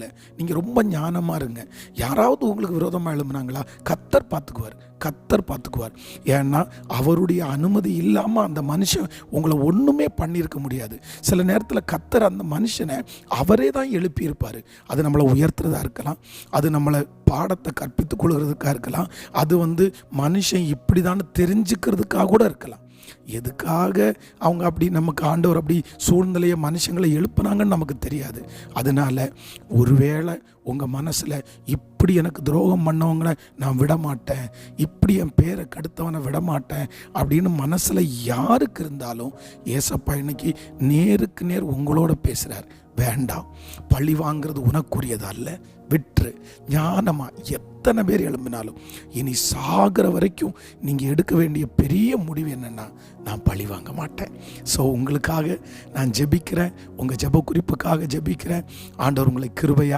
இல்லை. நீங்கள் ரொம்ப ஞானமாக இருங்க. யாராவது உங்களுக்கு விரோதமாக எழும்புனாங்களா கத்தர் பார்த்துக்குவார். கத்தர் பார்த்துக்குவார். ஏன்னா அவருடைய அனுமதி இல்லாமல் அந்த மனுஷன் உங்களை ஒன்றுமே பண்ணியிருக்க முடியாது. சில நேரத்தில் கத்தர் அந்த மனுஷனை அவரே தான் எழுப்பியிருப்பார். அது நம்மளை உயர்த்துறதா இருக்கலாம். அது நம்மளை பாடத்தை கற்பித்துக் கொள்கிறதுக்காக இருக்கலாம். அது வந்து மனுஷன் இப்படி தான் தெரிஞ்சுக்கிறதுக்காக கூட இருக்கலாம். எதுக்காக அவங்க அப்படி நமக்கு ஆண்டவர் அப்படி சூழ்நிலையை மனுஷங்களை எழுப்புனாங்கன்னு நமக்கு தெரியாது. அதனால ஒருவேளை உங்கள் மனசில் இப்படி எனக்கு துரோகம் பண்ணவங்களை நான் விடமாட்டேன். இப்படி என் பேரை கடுத்தவனை விடமாட்டேன் அப்படின்னு மனசில் யாருக்கு இருந்தாலும் ஏசப்பா இன்னைக்கு நேருக்கு நேர் உங்களோட பேசுகிறார் வேண்டாம். பழி வாங்கிறது உனக்குரியது அல்ல. விற்று. ஞானமாக எத்தனை பேர் எழும்பினாலும் இனி சாகிற வரைக்கும் நீங்கள் எடுக்க வேண்டிய பெரிய முடிவு என்னென்னா நான் பழி வாங்க மாட்டேன். ஸோ உங்களுக்காக நான் ஜெபிக்கிறேன். உங்கள் ஜெப குறிப்புக்காக ஜெபிக்கிறேன். ஆண்டவர் உங்களை கிருபையாக